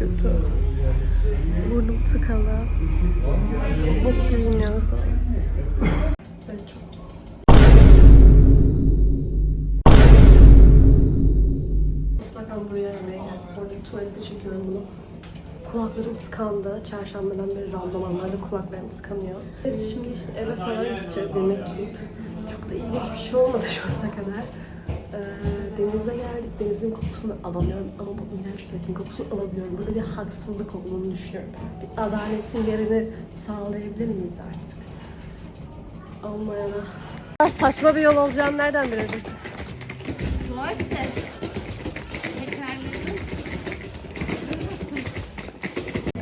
kötü. Burnum tıkalı. Bok gibi iniyor Böyle çok Islakam buraya yemeğe geldim. Tuvalette çekiyorum bunu. Kulaklarım tıkandı. Çarşambadan beri random anlarda kulaklarım tıkanıyor. Biz şimdi işte eve falan gideceğiz yemek yiyip. Çok da ilginç bir şey olmadı şu ana kadar. Ee, denize geldik. Denizin kokusunu alamıyorum ama bu iğrenç tuvaletin kokusunu alabiliyorum. Burada bir haksızlık olduğunu düşünüyorum. Bir adaletin yerini sağlayabilir miyiz artık? Almayana. Saçma bir yol olacağını nereden? Tuvalette. Tekerlerini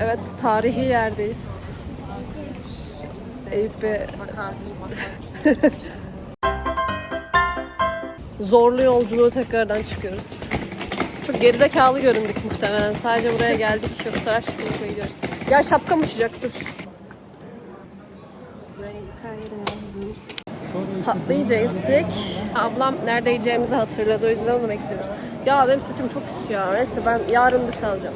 Evet, tarihi yerdeyiz. Eyüp bakar. zorlu yolculuğu tekrardan çıkıyoruz. Çok gerizekalı göründük muhtemelen. Sadece buraya geldik, fotoğraf çekmeye gidiyoruz. Ya şapkam uçacak, dur. Tatlı yiyecektik. Ablam nerede yiyeceğimizi hatırladı, o yüzden onu bekliyoruz. Ya benim saçım çok kötü ya. Neyse ben yarın duş alacağım.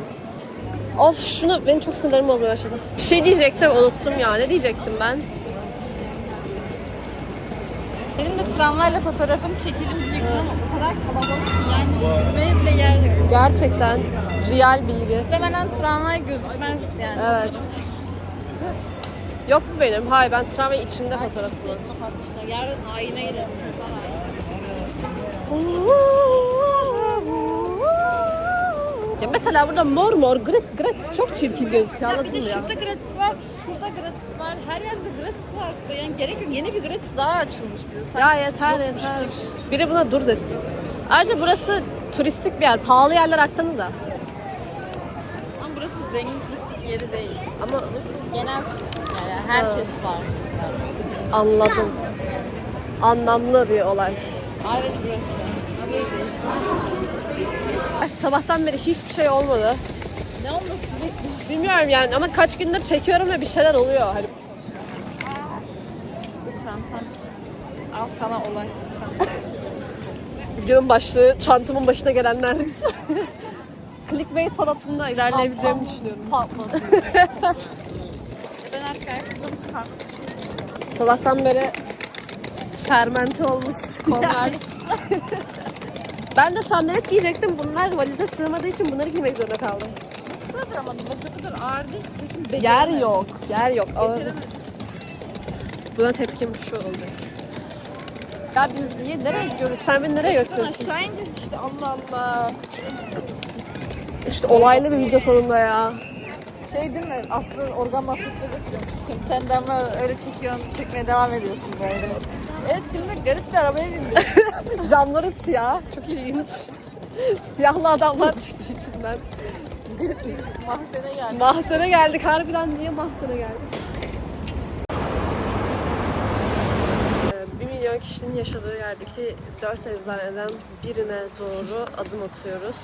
Of şunu benim çok sinirlerim olmaya başladı. Bir şey diyecektim unuttum ya. Ne diyecektim ben? Benim de tramvayla fotoğrafım çekelim diyecektim ama o kadar kalabalık ki yani yürümeye bile yer yok. Gerçekten real bilgi. Muhtemelen tramvay gözükmez yani. Evet. Yok mu benim? Hayır ben tramvay içinde fotoğrafını. Kapatmışlar. Yarın ayna falan. Ya mesela burada mor mor grat gratis çok çirkin gözüküyor Ya bir anladın de mı ya? şurada gratis var, şurada gratis var, her yerde gratis var. Yani gerek yok. Yeni bir gratis daha açılmış bir. Ya yeter yeter. Biri buna dur desin. Ayrıca burası turistik bir yer. Pahalı yerler açsanıza. Ama burası zengin turistik yeri değil. Ama Burası genel turistik yer. Yani herkes var. anladım. Anlamlı bir olay. Evet burası. Ay, sabahtan beri hiçbir şey olmadı. Ne olması bekliyorsun? Bilmiyorum yani ama kaç gündür çekiyorum ve bir şeyler oluyor. Hani Çantam. Al sana olay. Videonun başlığı çantamın başına gelenlerdir. Clickbait sanatında ilerleyebileceğimi düşünüyorum. Patladı. ben artık ayakkabılarımı çıkarttım. Sabahtan beri fermente olmuş Converse. Ben de sandalet giyecektim. Bunlar valize sığmadığı için bunları giymek zorunda kaldım. Sığdıramadım. Bak ne kadar ağır değil. Kesin Yer yok. Yer yok. Beceremedim. Buna tepkim şu olacak. Ya biz niye nereye gidiyoruz? Sen beni nereye götürüyorsun? aşağı ineceğiz işte Allah Allah. İşte olaylı bir video sonunda ya. Şey değil mi? Aslı organ mafyasına götürüyormuşsun. Sen de ama öyle çekiyorsun, çekmeye devam ediyorsun böyle. Evet şimdi garip bir arabaya bindik. Camları siyah. Çok ilginç. Siyahlı adamlar çıktı içinden. mahzene geldik. Mahzene geldik. Harbiden niye mahzene geldik? Ee, Bir milyon kişinin yaşadığı yerdeki dört eczaneden birine doğru adım atıyoruz.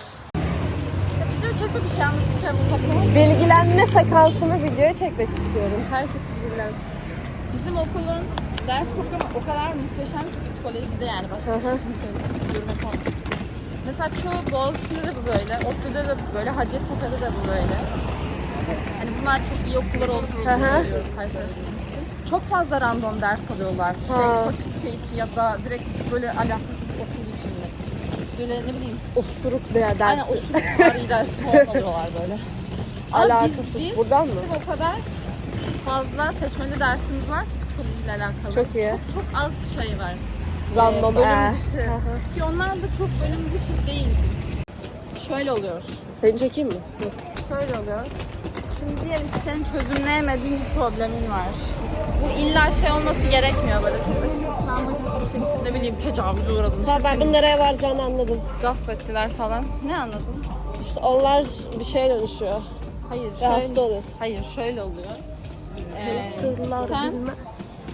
Video çekme bir şey anlatırken bu toplama. Bilgilenme sekansını videoya çekmek istiyorum. Herkes bilgilensin. Bizim okulun ders programı o kadar muhteşem ki psikolojide yani başka bir şey için. Mesela çoğu Boğaziçi'nde de bu böyle, ODTÜ'de de bu böyle, Hacettepe'de de bu böyle. Hani bunlar çok iyi okullar olduğu için söylüyorum karşılaştırmak için. Çok fazla random ders alıyorlar. Şey, Ha. fakülte için ya da direkt böyle alakasız okul içinde. Böyle ne bileyim, Osuruk diye Aynen dersi. usul tarihi dersi falan alıyorlar böyle. Ama Alakasız. Biz, biz, Buradan mı? Bizim o kadar fazla seçmeli dersimiz var ki psikolojiyle alakalı. Çok iyi. Çok, çok az şey var. Random bölüm ee. dışı. Hı hı. Ki onlar da çok bölüm dışı değil. Şöyle oluyor. Seni çekeyim mi? Şöyle oluyor. Şimdi diyelim ki senin çözümleyemediğin bir problemin var. Bu illa şey olması gerekmiyor böyle çok aşırı şey işte ne bileyim tecavüze uğradın. Tamam işte ben bunun nereye varacağını anladım. gasp ettiler falan. Ne anladın? İşte onlar bir şeye dönüşüyor. Hayır şöyle. hasta oluyorsun. Hayır şöyle oluyor. Ee, Tırlar sen bilmez.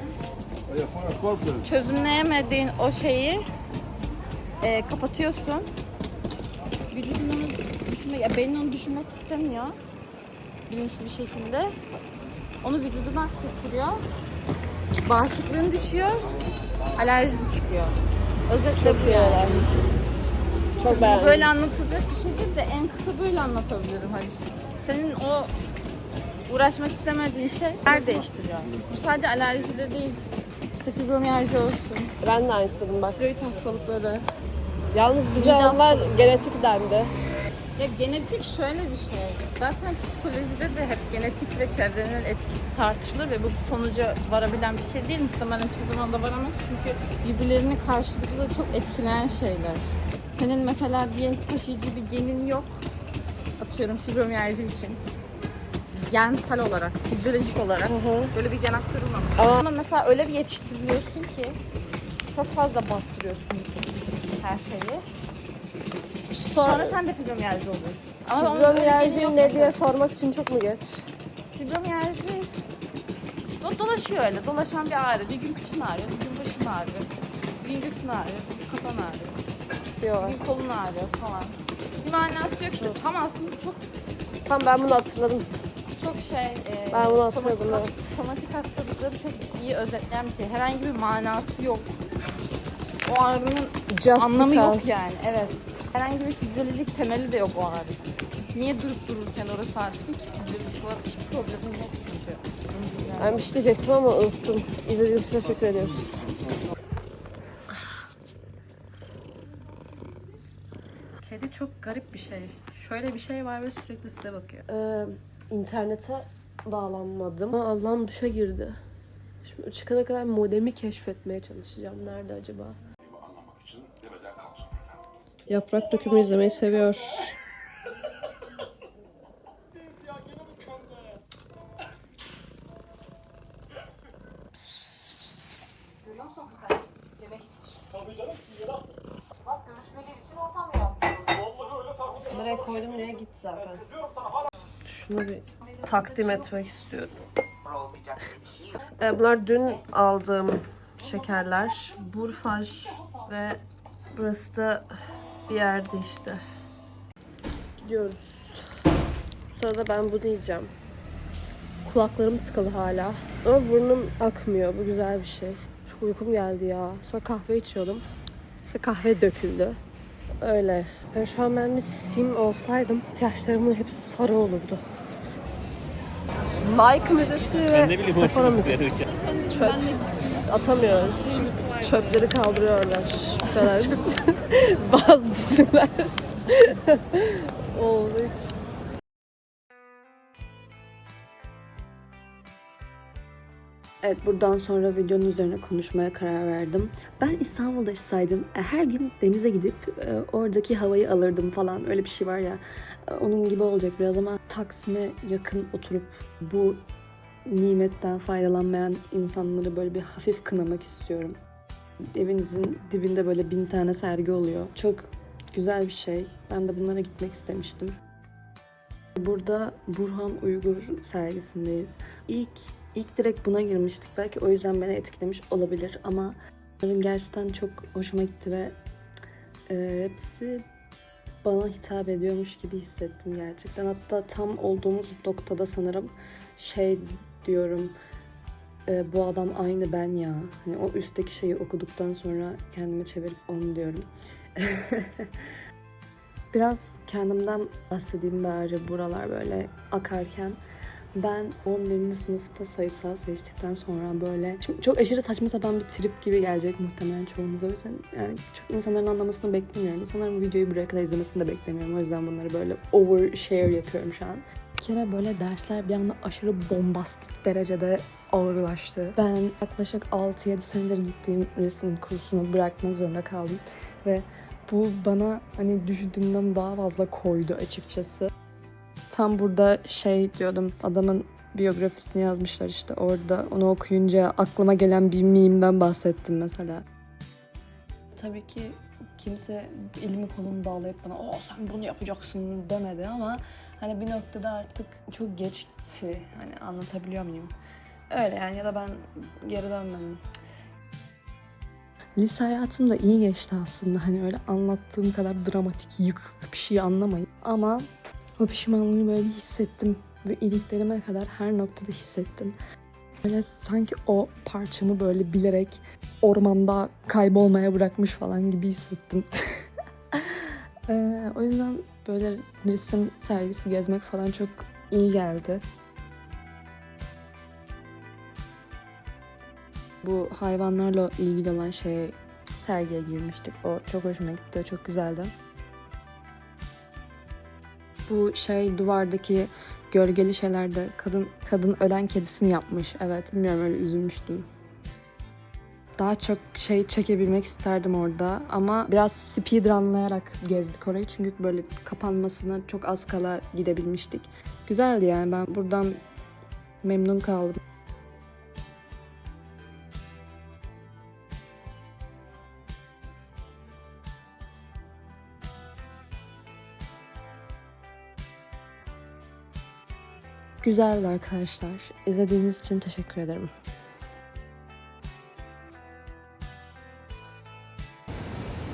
çözümleyemediğin o şeyi e, kapatıyorsun. Vücudun onu düşünmek, ya beynin onu düşünmek istemiyor. Bilinçli bir şekilde. Onu vücuduna aksettiriyor. Bağışıklığın düşüyor. Alerjin çıkıyor. Özetle Çok bu iyi yani. Çok Bu beğendim. böyle anlatılacak bir şey değil de en kısa böyle anlatabilirim hani. Senin o uğraşmak istemediği şey yer değiştiriyor. Bu sadece alerjide değil. İşte fibromiyalji olsun, Ben de aynı istedim bak. tiroid hastalıkları. Yalnız bize Mide onlar genetik dendi. Ya genetik şöyle bir şey. Zaten psikolojide de hep genetik ve çevrenin etkisi tartışılır ve bu sonuca varabilen bir şey değil. Muhtemelen hiçbir zaman da varamaz çünkü birbirlerini karşılıklı çok etkileyen şeyler. Senin mesela diyelim taşıyıcı bir genin yok. Atıyorum fibromiyalji için. Gensel olarak, fizyolojik olarak böyle bir gen aktarılmamış. Ama- Ama mesela öyle bir yetiştiriliyorsun ki çok fazla bastırıyorsun her şeyi. Sonra sen de fibromiyalji oluyorsun. Fibromiyalji ne diye sormak için çok mu geç? Fibromiyalji do dolaşıyor öyle. Dolaşan bir ağrı. Bir gün kıçın ağrıyor, bir gün başın ağrıyor. Bir gün götün ağrıyor, bir gün kafan ağrıyor. Yok. Bir gün kolun ağrıyor falan. Bir manası yok işte. Tam aslında çok Tamam ben bunu hatırladım. Çok şey e, Ben bunu somatik, hatırladım, evet. somatik hastalıkları çok iyi özetleyen bir şey. Herhangi bir manası yok. O ağrının Just anlamı yok because. yani. Evet. Herhangi bir fizyolojik temeli de yok o ağrı. Çünkü niye durup dururken orası ağrısın ki fizyolojik olarak hiçbir problemin yok çünkü. Yani. Ben bir şey diyecektim ama unuttum. İzlediğiniz için teşekkür ediyoruz. Kedi çok garip bir şey. Şöyle bir şey var ve sürekli size bakıyor. Ee, internete bağlanmadım. Ama ablam duşa girdi. Şimdi çıkana kadar modemi keşfetmeye çalışacağım. Nerede acaba? anlamak için demeden kalk sofradan. Yaprak dökümü izlemeyi seviyor. Nereye koydum diye git zaten. Şunu bir takdim etmek istiyorum. Ee, bunlar dün aldığım şekerler. Burfaj ve burası da bir yerde işte. Gidiyoruz. Sırada ben bunu yiyeceğim. Kulaklarım tıkalı hala. Ama burnum akmıyor. Bu güzel bir şey. Çok uykum geldi ya. Sonra kahve içiyordum. İşte kahve döküldü. Öyle. Ben şu an ben bir sim olsaydım ihtiyaçlarımın hepsi sarı olurdu. Nike Müzesi ve Sephora Müzesi. Çöp atamıyoruz. Çünkü çöpleri kaldırıyorlar. Bu kadar. Bazı cisimler olduğu için. Evet buradan sonra videonun üzerine konuşmaya karar verdim. Ben İstanbul'da yaşasaydım e, her gün denize gidip e, oradaki havayı alırdım falan. Öyle bir şey var ya. e, Onun gibi olacak biraz ama Taksim'e yakın oturup bu nimetten faydalanmayan insanları böyle bir hafif kınamak istiyorum. Evinizin dibinde böyle bin tane sergi oluyor. Çok güzel bir şey. Ben de bunlara gitmek istemiştim. Burada Burhan Uygur sergisindeyiz. İlk ilk direkt buna girmiştik. Belki o yüzden beni etkilemiş olabilir ama bunların gerçekten çok hoşuma gitti ve e, hepsi bana hitap ediyormuş gibi hissettim gerçekten. Hatta tam olduğumuz noktada sanırım şey diyorum e, bu adam aynı ben ya. Hani o üstteki şeyi okuduktan sonra kendimi çevirip onu diyorum. Biraz kendimden bahsedeyim bari buralar böyle akarken. Ben 11. sınıfta sayısal seçtikten sonra böyle şimdi çok aşırı saçma sapan bir trip gibi gelecek muhtemelen çoğunuza. O yani çok insanların anlamasını beklemiyorum. Bu videoyu buraya kadar izlemesini de beklemiyorum. O yüzden bunları böyle overshare yapıyorum şu an. Bir kere böyle dersler bir anda aşırı bombastik derecede ağırlaştı. Ben yaklaşık 6-7 senedir gittiğim resim kursunu bırakmak zorunda kaldım. Ve bu bana hani düşündüğümden daha fazla koydu açıkçası. Tam burada şey diyordum adamın biyografisini yazmışlar işte orada onu okuyunca aklıma gelen bir mimden bahsettim mesela. Tabii ki kimse elimi kolumu bağlayıp bana o sen bunu yapacaksın demedi ama hani bir noktada artık çok geç gitti. Hani anlatabiliyor muyum? Öyle yani ya da ben geri dönmedim. Lise hayatım da iyi geçti aslında. Hani öyle anlattığım kadar dramatik, yıkık bir şey anlamayın. Ama o pişmanlığı böyle hissettim. Ve iliklerime kadar her noktada hissettim. Böyle sanki o parçamı böyle bilerek ormanda kaybolmaya bırakmış falan gibi hissettim. ee, o yüzden böyle resim sergisi gezmek falan çok iyi geldi. Bu hayvanlarla ilgili olan şeye sergiye girmiştik. O çok hoşuma gitti, çok güzeldi. Bu şey duvardaki gölgeli şeylerde kadın kadın ölen kedisini yapmış. Evet bilmiyorum öyle üzülmüştüm. Daha çok şey çekebilmek isterdim orada ama biraz speedrunlayarak gezdik orayı çünkü böyle kapanmasına çok az kala gidebilmiştik. Güzeldi yani ben buradan memnun kaldım. Güzeldi arkadaşlar. İzlediğiniz için teşekkür ederim.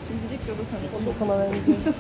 Şimdi diyecek ki o da sana. Sana benziyor.